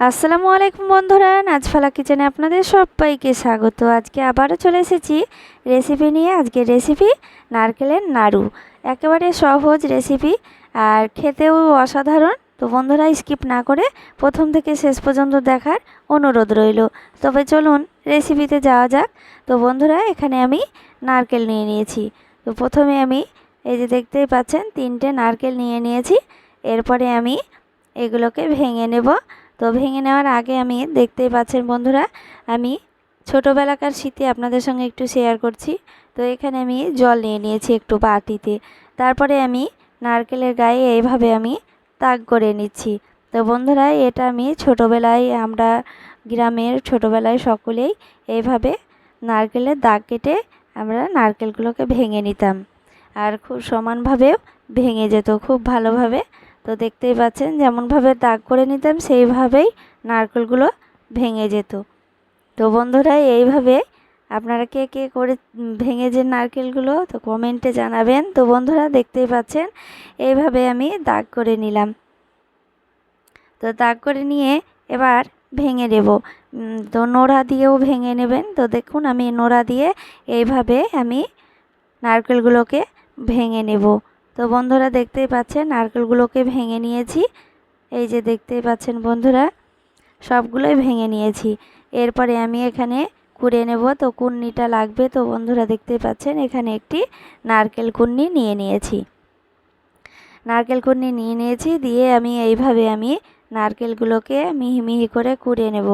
আসসালামু আলাইকুম বন্ধুরা, নাজফালা কিচেনে আপনাদের সবাইকে স্বাগত। আজকে আবারও চলে এসেছি রেসিপি নিয়ে, আজকে রেসিপি নারকেলের নাড়ু। একেবারে সহজ রেসিপি আর খেতেও অসাধারণ। তো বন্ধুরা, স্কিপ না করে প্রথম থেকে শেষ পর্যন্ত দেখার অনুরোধ রইল। তবে চলুন রেসিপিতে যাওয়া যাক। তো বন্ধুরা, এখানে আমি নারকেল নিয়ে নিয়েছি। তো প্রথমে আমি, এই যে দেখতেই পাচ্ছেন, তিনটে নারকেল নিয়ে নিয়েছি। এরপরে আমি এগুলোকে ভেঙে নেব। তো ভেঙে নেওয়ার আগে আমি দেখতেই পাচ্ছেন বন্ধুরা, আমি ছোটোবেলাকার স্মৃতি আপনাদের সঙ্গে একটু শেয়ার করছি। তো এখানে আমি জল নিয়ে নিয়েছি একটু বাটিতে। তারপরে আমি নারকেলের গায়ে এইভাবে আমি তাক করে নিচ্ছি। তো বন্ধুরা, এটা আমি ছোটোবেলায় আমরা গ্রামের ছোটোবেলায় সকলেই এইভাবে নারকেলের দাগ কেটে আমরা নারকেলগুলোকে ভেঙে নিতাম। আর খুব সমানভাবেও ভেঙে যেত, খুব ভালোভাবে তো দেখতেই পাচ্ছেন যেমনভাবে দাগ করে নিতাম সেইভাবেই নারকেলগুলো ভেঙে যেত। তো বন্ধুরা, এইভাবে আপনারা কে কে করে ভেঙে যে নারকেলগুলো, তো কমেন্টে জানাবেন। তো বন্ধুরা, দেখতেই পাচ্ছেন, এইভাবে আমি দাগ করে নিলাম। তো দাগ করে নিয়ে এবার ভেঙে নেব। তো নোড়া দিয়েও ভেঙে নেবেন। তো দেখুন, আমি নোড়া দিয়ে এইভাবে আমি নারকেলগুলোকে ভেঙে নেব। তো বন্ধুরা দেখতেই পাচ্ছেন, নারকেলগুলোকে ভেঙে নিয়েছি। এই যে দেখতেই পাচ্ছেন বন্ধুরা, সবগুলোই ভেঙে নিয়েছি। এরপরে আমি এখানে কুড়ে নেব। তো কুন্নিটা লাগবে, তো বন্ধুরা দেখতেই পাচ্ছেন, এখানে একটি নারকেল কুন্নি নিয়ে নিয়েছি। নারকেল কুন্নি নিয়ে নিয়েছি, দিয়ে আমি এইভাবে আমি নারকেলগুলোকে মিহি মিহি করে কুড়ে নেব।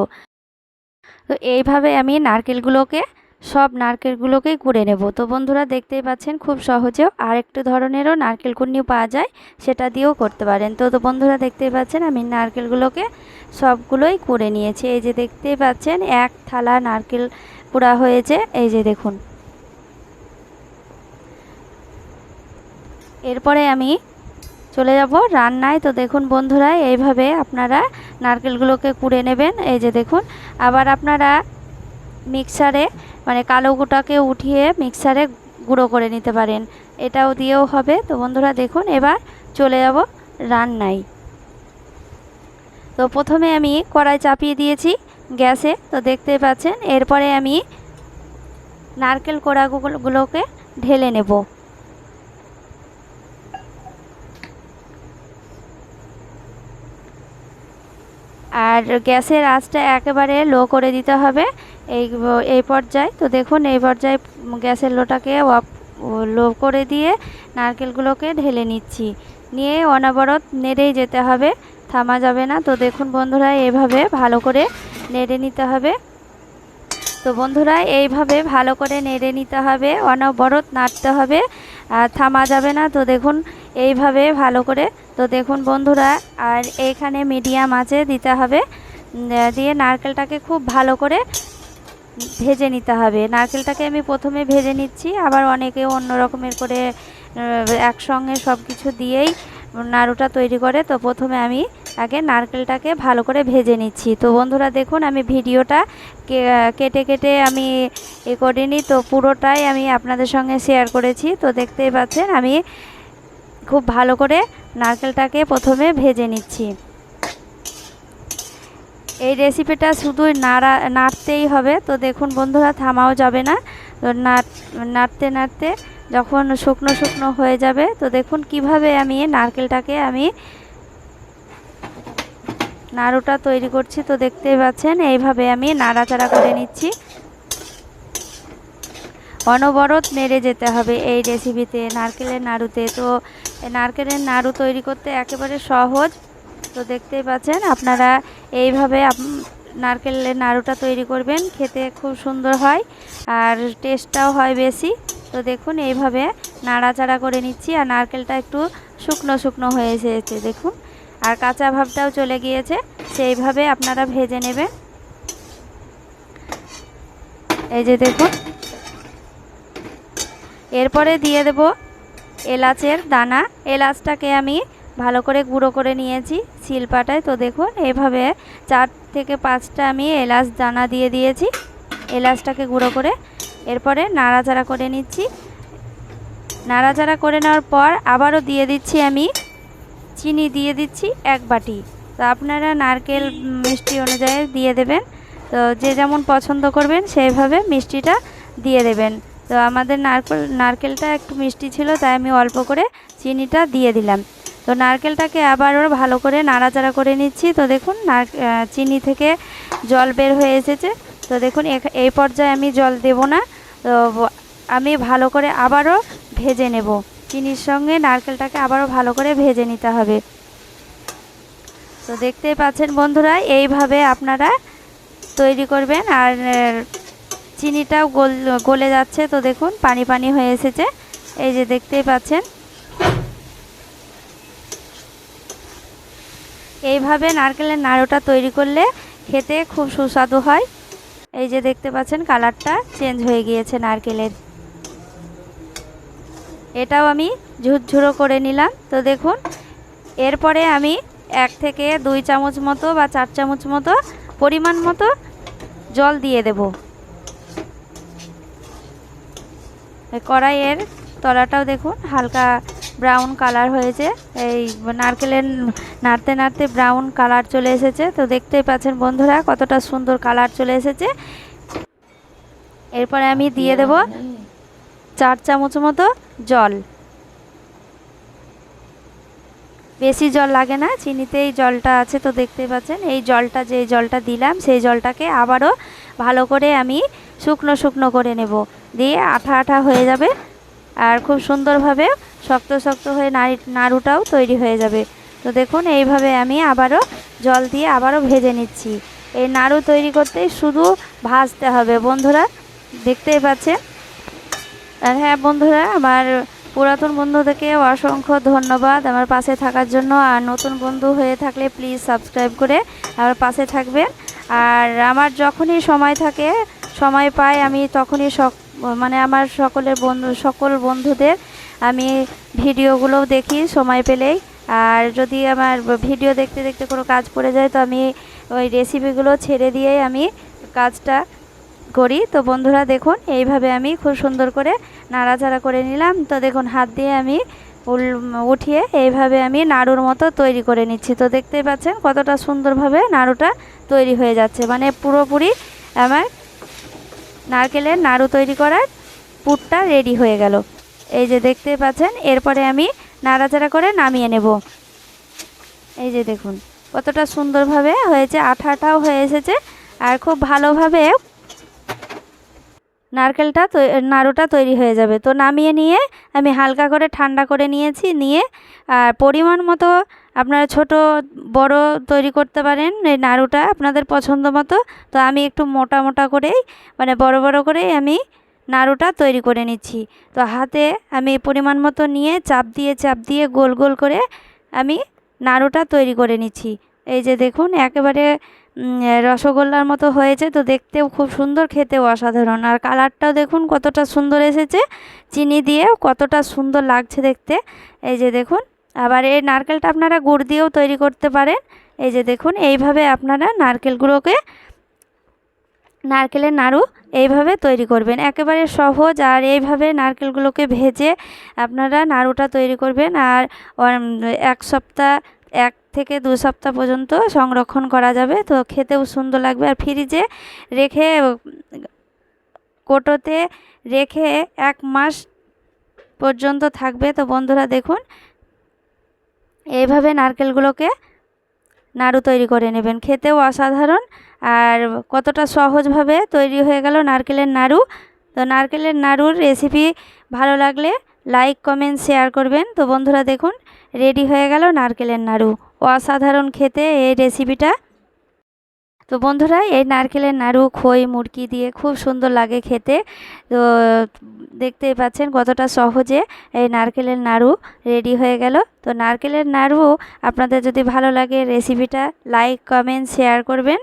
তো এইভাবে আমি নারকেলগুলোকে সব নারকেলগুলোকেই কুড়ে নেব। তো বন্ধুরা দেখতেই পাচ্ছেন, খুব সহজেও আরেকটু ধরনেরও নারকেল কুন্নি পাওয়া যায়, সেটা দিয়েও করতে পারেন। তো তো বন্ধুরা দেখতেই পাচ্ছেন, আমি নারকেলগুলোকে সবগুলোই কুড়ে নিয়েছি। এই যে দেখতেই পাচ্ছেন, এক থালা নারকেল কুড়া হয়েছে। এই যে দেখুন। এরপরে আমি চলে যাব রান্নায়। তো দেখুন বন্ধুরা, এইভাবে আপনারা নারকেলগুলোকে কুড়ে নেবেন। এই যে দেখুন, আবার আপনারা মিক্সারে মানে কালো গুঁটাকে উঠিয়ে মিক্সারে গুঁড়ো করে নিতে পারেন। এটাও দিয়েও হবে। তো বন্ধুরা দেখুন, এবার চলে যাব রান্নায়। তো প্রথমে আমি কড়াই চাপিয়ে দিয়েছি গ্যাসে। তো দেখতে পাচ্ছেন, এরপরে আমি নারকেল কোড়াগুলোকে ঢেলে নেব। আর গ্যাসের আঁচটা একেবারে লো করে দিতে হবে। এই এই পর্যায়ে, তো দেখুন, এই পর্যায়ে গ্যাসের লোটাকে অফ লো করে দিয়ে নারকেলগুলোকে ঢেলে নিচ্ছি। নিয়ে অনবরত নেড়েই যেতে হবে, থামা যাবে না। তো দেখুন বন্ধুরা, এইভাবে ভালো করে নেড়ে নিতে হবে। তো বন্ধুরা, এইভাবে ভালো করে নেড়ে নিতে হবে, অনবরত নাড়তে হবে, আর থামা যাবে না। তো দেখুন, এইভাবে ভালো করে তো দেখুন বন্ধুরা, আর এইখানে মিডিয়াম আছে, দিতে হবে। দিয়ে নারকেলটাকে খুব ভালো করে ভেজে নিতে হবে। নারকেলটাকে আমি প্রথমে ভেজে নিচ্ছি, আবার অনেকে অন্য রকমের করে একসঙ্গে সব কিছু দিয়েই নাড়ুটা তৈরি করে। তো প্রথমে আমি আগে নারকেলটাকে ভালো করে ভেজে নিচ্ছি। তো বন্ধুরা, দেখুন আমি ভিডিওটা কেটে কেটে আমি এ করিনি। তো পুরোটাই আমি আপনাদের সঙ্গে শেয়ার করেছি। তো দেখতেই পাচ্ছেন, আমি খুব ভালো করে নারকেলটাকে প্রথমে ভেজে নিচ্ছি। এই রেসিপিটা শুধু নাড়া, নাড়তেই হবে। তো দেখুন বন্ধুরা, থামাও যাবে না। তো নাড়তে নাড়তে যখন শুকনো শুকনো হয়ে যাবে, তো দেখুন কীভাবে আমি নারকেলটাকে আমি নাড়ুটা তৈরি করছি। তো দেখতেই পাচ্ছেন, এইভাবে আমি নাড়াচাড়া করে নিচ্ছি। অনবরত নেড়ে যেতে হবে এই রেসিপিতে নারকেলের নাড়ুতে। তো, নারকেলের নাড়ু তৈরি করতে একেবারে সহজ। তো দেখতেই পাচ্ছেন, আপনারা এইভাবে নারকেলের নাড়ুটা তৈরি করবেন, খেতে খুব সুন্দর হয় আর টেস্টটাও হয় বেশি। তো দেখুন, এইভাবে নাড়াচাড়া করে নিচ্ছি আর নারকেলটা একটু শুকনো শুকনো হয়ে এসেছে, দেখুন। আর কাঁচা ভাবটাও চলে গিয়েছে, সেইভাবে আপনারা ভেজে নেবেন। এই যে দেখুন এরপরে দিয়ে দেব এলাচের দানা। এলাচটাকে আমি ভালো করে গুঁড়ো করে নিয়েছি শিলপাটায়। তো দেখুন, এভাবে চার থেকে পাঁচটা আমি এলাচ দানা দিয়ে দিয়েছি। এলাচটাকে গুঁড়ো করে এরপরে নাড়াচাড়া করে নিচ্ছি। নাড়াচাড়া করে নেওয়ার পর আবারও দিয়ে দিচ্ছি আমি চিনি দিয়ে দিচ্ছি এক বাটি। তো আপনারা নারকেল মিষ্টি অনুযায়ী দিয়ে দেবেন। তো যে যেমন পছন্দ করবেন, সেইভাবে মিষ্টিটা দিয়ে দেবেন। তো আমাদের নারকেল, নারকেলটা একটু মিষ্টি ছিল, তাই আমি অল্প করে চিনিটা দিয়ে দিলাম। তো নারকেলটাকে আবারও ভালো করে নাড়াচাড়া করে নিচ্ছি। তো দেখুন চিনি থেকে জল বের হয়ে এসেছে। তো দেখুন এই পর্যায়ে আমি জল দেব না। তো আমি ভালো করে আবারও ভেজে নেব। চিনির সঙ্গে নারকেলটাকে আবারও ভালো করে ভেজে নিতে হবে। তো দেখতেই পাচ্ছেন বন্ধুরা, এইভাবে আপনারা তৈরি করবেন। আর চিনিটাও গল, গলে যাচ্ছে, তো দেখুন, পানি পানি হয়ে এসেছে। এই যে দেখতেই পাচ্ছেন। এইভাবে নারকেলের নাড়ুটা তৈরি করলে খেতে খুব সুস্বাদু হয়। এই যে দেখতে পাচ্ছেন, কালারটা চেঞ্জ হয়ে গিয়েছে নারকেলের। এটাও আমি ঝুরঝুরো করে নিলাম। তো দেখুন, এরপরে আমি এক থেকে দুই চামচ মতো বা চার চামচ মতো পরিমাণ মতো জল দিয়ে দেব এই কড়াইয়ের তলাটাও দেখুন, হালকা ব্রাউন কালার হয়েছে। এই নারকেলের নাড়তে নাড়তে ব্রাউন কালার চলে এসেছে। তো দেখতেই পাচ্ছেন বন্ধুরা, কতটা সুন্দর কালার চলে এসেছে। এরপরে আমি দিয়ে দেব চার চামচ মতো জল। বেশি জল লাগে না, চিনিতেই জলটা আছে তো দেখতে পাচ্ছেন। এই জলটা যে জলটা দিলাম, সেই জলটাকে আবারও ভালো করে আমি শুকনো শুকনো করে নেব। দিয়ে আঠা আঠা হয়ে যাবে আর খুব সুন্দরভাবে শক্ত শক্ত হয়ে নাড়ি, নাড়ুটাও তৈরি হয়ে যাবে। তো দেখুন, এইভাবে আমি আবারও জল দিয়ে আবারও ভেজে নিচ্ছি। এই নাড়ু তৈরি করতে শুধু ভাজতে হবে। বন্ধুরা, দেখতেই পাচ্ছেন? আর হ্যাঁ বন্ধুরা, আমার পুরাতন বন্ধুদেরকে অসংখ্য ধন্যবাদ আমার পাশে থাকার জন্য। আর নতুন বন্ধু হয়ে থাকলে প্লিজ সাবস্ক্রাইব করে আমার পাশে থাকবেন। আর আমার যখনই সময় থাকে, সময় পাই, আমি তখনই মানে আমার সকলের বন্ধু, সকল বন্ধুদের আমি ভিডিওগুলোও দেখি সময় পেলেই। আর যদি আমার ভিডিও দেখতে দেখতে কোনো কাজ পড়ে যায়, তো আমি ওই রেসিপিগুলো ছেড়ে দিয়েই আমি কাজটা করি। তো বন্ধুরা দেখুন, এইভাবে আমি খুব সুন্দর করে নাড়াচাড়া করে নিলাম। তো দেখুন, হাত দিয়ে আমি উল, উঠিয়ে এইভাবে আমি নাড়ুর মতো তৈরি করে নিচ্ছি। তো দেখতেই পাচ্ছেন কতটা সুন্দরভাবে নাড়ুটা তৈরি হয়ে যাচ্ছে। মানে পুরোপুরি আমার নারকেলের নাড়ু তৈরি করার পুরটা রেডি হয়ে গেল। এই যে দেখতেই পাচ্ছেন, এরপরে আমি নাড়াচাড়া করে নামিয়ে নেব। এই যে দেখুন, কতটা সুন্দরভাবে হয়েছে আঠা আঠাও হয়ে এসেছে। আর খুব ভালোভাবে নারকেলটা নাড়ুটা তৈরি হয়ে যাবে। তো নামিয়ে নিয়ে আমি হালকা করে ঠান্ডা করে নিয়েছি, নিয়ে, আর পরিমাণ মতো আপনারা ছোট, বড় তৈরি করতে পারেন এই নাড়ুটা আপনাদের পছন্দ মতো। তো আমি একটু মোটা মোটা করেই মানে বড় বড় করেই আমি নাড়ুটা তৈরি করে নিচ্ছি। তো হাতে আমি পরিমাণ মতো নিয়ে চাপ দিয়ে চাপ দিয়ে গোল গোল করে আমি নাড়ুটা তৈরি করে নিচ্ছি। এই যে দেখুন, একেবারে রসগোল্লার মতো হয়েছে তো দেখতেও খুব সুন্দর, খেতেও অসাধারণ। আর কালারটাও দেখুন কতটা সুন্দর এসেছে, চিনি দিয়ে কতটা সুন্দর লাগছে দেখতে। এই যে দেখুন, আবার এই নারকেলটা আপনারা গুড় দিয়েও তৈরি করতে পারেন। এই যে দেখুন, এইভাবে আপনারা নারকেলগুলোকে, নারকেলের নাড়ু এইভাবে তৈরি করবেন। একেবারে সহজ, আর এইভাবে নারকেলগুলোকে ভেজে আপনারা নাড়ুটা তৈরি করবেন। আর এক সপ্তাহ এক থেকে দু সপ্তাহ পর্যন্ত সংরক্ষণ করা যাবে। তো খেতেও সুন্দর লাগবে। আর ফ্রিজে রেখে, কোটোতে রেখে এক মাস পর্যন্ত থাকবে। তো বন্ধুরা দেখুন, এইভাবে নারকেলগুলোকে নাড়ু তৈরি করে নেবেন। খেতেও অসাধারণ। আর কতটা সহজভাবে তৈরি হয়ে গেল নারকেলের নাড়ু। তো নারকেলের নাড়ুর রেসিপি ভালো লাগলে লাইক কমেন্ট শেয়ার করবেন। তো বন্ধুরা দেখুন রেডি হয়ে গেল নারকেলের নাড়ু। অসাধারণ খেতে এই রেসিপিটা। তো বন্ধুরা, এই নারকেলের নাড়ু, খই মুরগি দিয়ে খুব সুন্দর লাগে খেতে। তো দেখতেই পাচ্ছেন কতটা সহজে এই নারকেলের নাড়ু রেডি হয়ে গেল। তো নারকেলের নাড়ু আপনাদের যদি ভালো লাগে রেসিপিটা, লাইক, কমেন্ট, শেয়ার করবেন।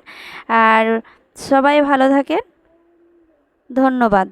আর সবাই ভালো থাকেন। ধন্যবাদ।